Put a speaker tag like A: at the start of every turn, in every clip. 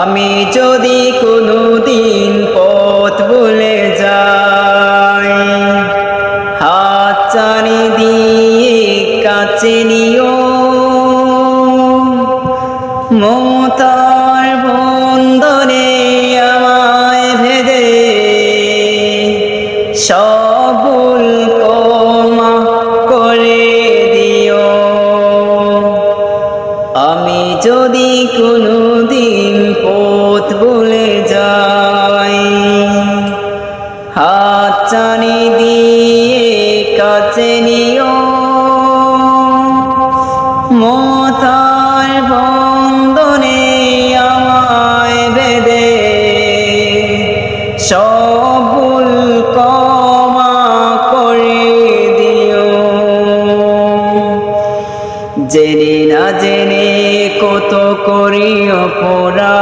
A: আমি যদি কোনো দিন পথ ভুলে যাই, হাত চারি দিয়ে কাছে নিও। মমতার বন্দরে আমায় ভেদে সবুল কমা করে দিও। আমি যদি কোনো কাছে নিও। মতার বন্দনে আমায় বেদে সবুল কমা করে দিও। জেনে না জেনে কত করি অপরাধ।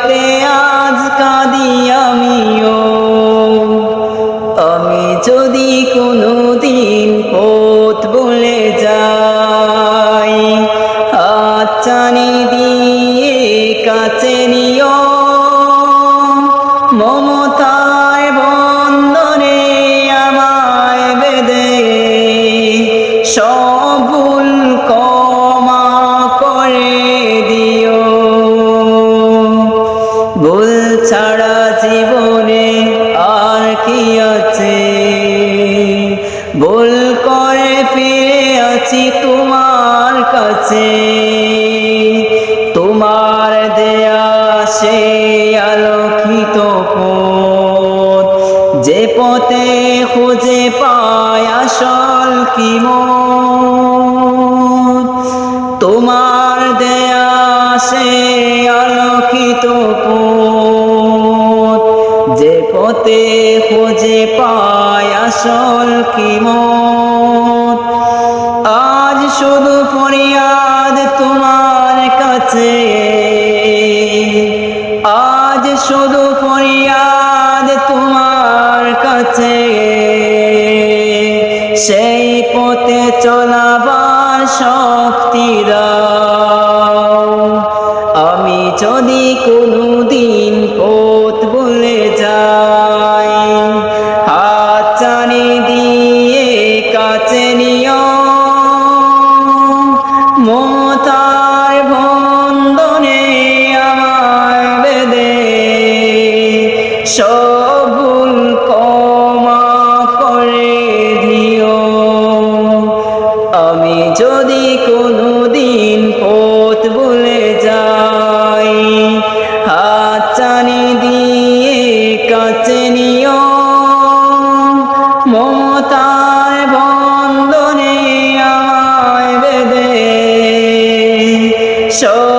A: পেতে আজ কাঁদি আমিও। আমি যদি কোনো দিন পথ বলে যাই, হাত চানি দিয়ে কাছে আছে। ভুল করে ফিরে আছি তোমার কাছে। তোমার দেয়া সে আলোকিত পথ। যে পথে খুঁজে পায় আসল কি তোমার দেয়া সে আলোকিত পথ। খুঁজে পায় আসল কি আজ শুধু ফরিয়াদ তোমার কাছে। আজ শুধু ফরিয়াদ তোমার কাছে। সেই পথে চলাবার শক্তি দা মমতার বন্ধনে আমায় বেদে show.